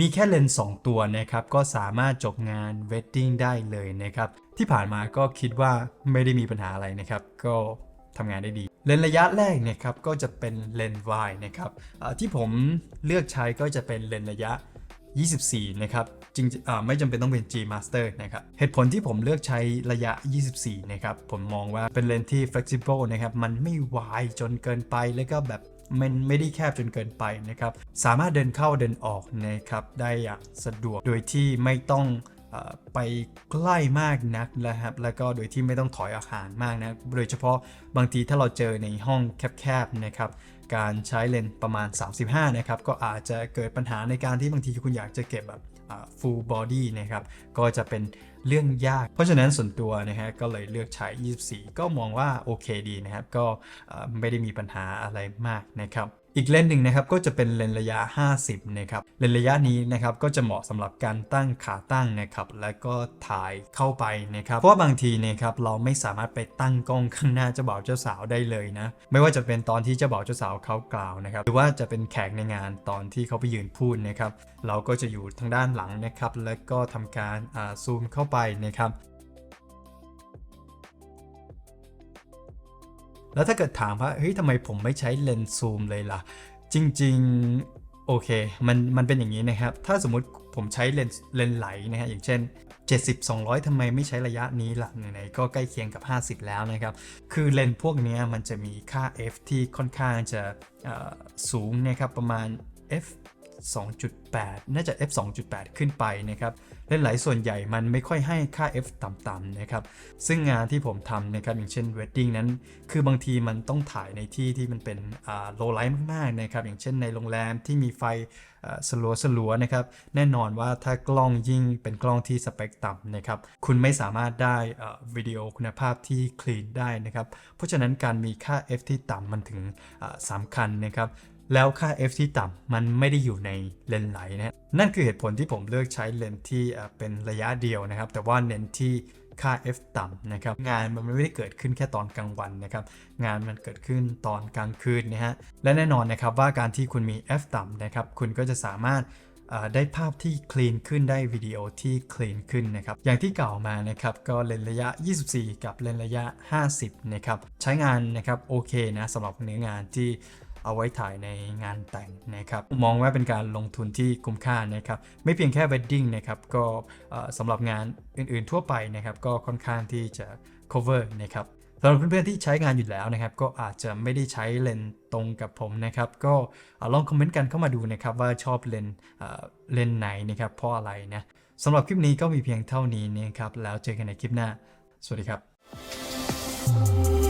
มีแค่เลนส์2ตัวนะครับก็สามารถจบงานเวดดิ้งได้เลยนะครับที่ผ่านมาก็คิดว่าไม่ได้มีปัญหาอะไรนะครับก็ทำงานได้ดี เลนส์ระยะแรกเนะครับก็จะเป็นเลนส์ wide นะครับที่ผมเลือกใช้ก็จะเป็นเลนส์ระยะ 24 นะครับจริงๆไม่จำเป็นต้องเป็น G Master นะครับเหตุผลที่ผมเลือกใช้ระยะ 24 นะครับผมมองว่าเป็นเลนส์ที่ flexible นะครับมันไม่วายจนเกินไปแล้วก็แบบ มันไม่ได้แคบจนเกินไปนะครับ สามารถเดินเข้าเดินออกนะครับได้อย่างสะดวกโดยที่ไม่ต้องไปใกล้มากนักนะครับ แล้วก็โดยที่ไม่ต้องถอยอาคารมากนะ โดยเฉพาะบางทีถ้าเราเจอในห้องแคบๆนะครับ การใช้เลนส์ประมาณ 35 นะครับ ก็อาจจะเกิดปัญหาในการที่บางทีคุณอยากจะเก็บแบบ full body นะครับ ก็จะเป็นเรื่องยาก เพราะฉะนั้นส่วนตัวนะฮะก็เลยเลือกใช้ 24 ก็มองว่าโอเคดีนะครับ ก็ไม่ได้มีปัญหาอะไรมากนะครับ อีกเลนส์หนึ่งนะครับก็จะเป็นเลนส์ระยะ 50 นะครับเลนส์ระยะนี้นะครับก็จะเหมาะสำหรับการตั้งขาตั้งนะครับแล้วก็ถ่ายเข้าไปนะครับเพราะว่าบางทีนะครับเราไม่สามารถไปตั้งกล้องข้างหน้าเจ้าบ่าวเจ้าสาวได้เลยนะไม่ว่าจะเป็นตอนที่เจ้าบ่าวเจ้าสาวเขากล่าวนะครับหรือว่าจะเป็นแขกในงานตอนที่เขาไปยืนพูดนะครับเราก็จะอยู่ทางด้านหลังนะครับแล้วก็ทำการซูมเข้าไปนะครับ แล้วถ้าเกิดถามว่าเฮ้ยทำไมผมไม่ใช้เลนส์ซูมเลยล่ะ จริงๆ โอเค มันมันเป็นอย่างนี้นะครับ ถ้าสมมุติผมใช้เลนส์เลนส์ไหลนะฮะอย่างเช่น 70 200ทำไมไม่ใช้ระยะนี้ล่ะไหนๆก็ใกล้เคียงกับ 50 แล้วนะครับ คือเลนส์พวกนี้มันจะมีค่า f ที่ค่อนข้างจะสูงนะครับประมาณ f 2.8 น่าจะ f 2.8 ขึ้นไปนะครับเลนส์ไหลส่วนใหญ่มันไม่ค่อยให้ค่า f ต่ำๆนะครับซึ่งงานที่ผมทำนะครับอย่างเช่น wedding นั้น คือบางทีมันต้องถ่ายในที่ที่มันเป็นโลไลท์มากๆนะครับอย่างเช่นในโรงแรมที่มีไฟสลัวสลัวๆนะครับแน่นอนว่าถ้ากล้องยิ่งเป็นกล้องที่สเปคต่ำนะครับคุณไม่สามารถได้วิดีโอคุณภาพที่คลีนได้นะครับเพราะฉะนั้นการมีค่า f ที่ต่ำมันถึงสำคัญนะครับ แล้วค่า f ที่ต่ำมันไม่ได้อยู่ในเลนส์ไหลนะฮะนั่นคือเหตุผลที่ผมเลือกใช้เลนส์ที่เป็นระยะเดียวนะครับ แต่ว่าเน้นที่ค่า f ต่ำนะครับ งานมันไม่ได้เกิดขึ้นแค่ตอนกลางวันนะครับ งานมันเกิดขึ้นตอนกลางคืนนะฮะ และแน่นอนนะครับว่าการที่คุณมี f ต่ำนะครับ คุณก็จะสามารถได้ภาพที่คลีนขึ้นได้วิดีโอที่คลีนขึ้นนะครับ อย่างที่กล่าวมานะครับก็เลนระยะ 24 กับเลนระยะ 50 นะครับ ใช้งานนะครับโอเคนะสำหรับเนื้องานที่ เอาไว้ถ่ายในงานแต่งนะครับมองว่าเป็นการลงทุนที่คุ้มค่านะครับไม่เพียงแค่ wedding นะครับก็สำหรับงานอื่นๆทั่วไปนะครับก็ค่อนข้างที่จะ cover นะครับสำหรับเพื่อนๆที่ใช้งานอยู่แล้วนะครับก็อาจจะไม่ได้ใช้เลนส์ตรงกับผมนะครับก็ลองคอมเมนต์กันเข้ามาดูนะครับว่าชอบเลนส์เเลนส์ไหนนะครับเพราะอะไรนะสำหรับคลิปนี้ก็มีเพียงเท่านี้นะครับแล้วเจอกันในคลิปหน้า สวัสดีครับ